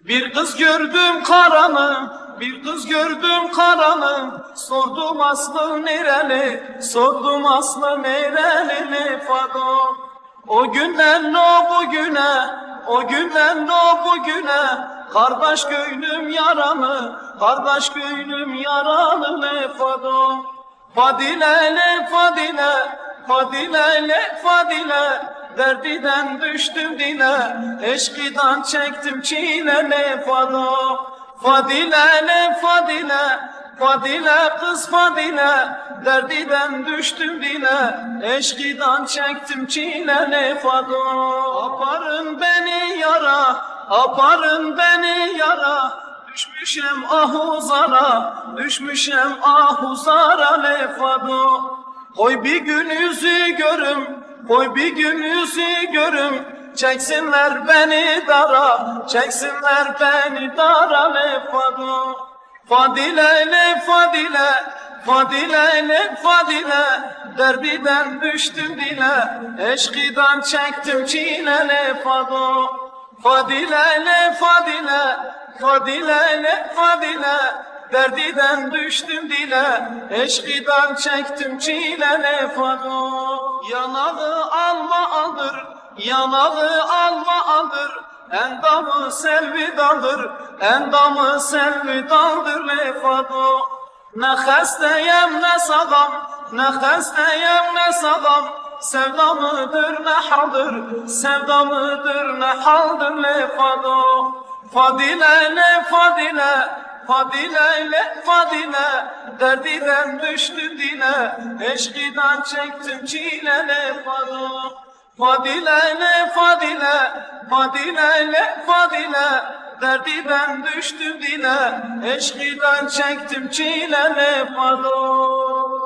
Bir kız gördüm karanı, bir kız gördüm karanı. Sordum aslı nereli, sordum aslı nereli ne fado. O günden o bugüne, o günden o bugüne. Kardeş gönlüm yaralı, kardeş gönlüm yaralı fado. Fadile le fadile, fadile le fadile. Derdiden düştüm dile, eşkıdan çektim çile ne fado. Fadile ne fadile, fadile kız fadile. Derdiden düştüm dile, eşkıdan çektim çile ne fado. Aparın beni yara, aparın beni yara. Düşmüşem ahuzara, düşmüşem ahuzara ne fado. Koy bir gün yüzü görüm, koy bir gün yüzü görüm. Çeksinler beni dara, çeksinler beni dara le fado. Fadile le fadile, fadile le fadile. Derbiden düştüm dile, eşkıdan çektim çile le fado. Fadile le fadile, fadile le fadile. Derdiden düştüm dile, eşkıdan çektim çile ne fado. Yanağı alma alır, yanağı alma alır. Endamı selvi daldır, endamı selvi daldır ne hastayım ne sağlam, ne hastayım ne sağlam. Sevda mıdır ne haldır, sevda mıdır ne haldır ne fado. Fadile ne fadile, fadile ile fadile, derdiden düştüm dile, eşkıdan çektim çile ne fado. Fadile ne fadile, fadile ile fadile, derdiden düştüm dile, eşkıdan çektim çile ne fado.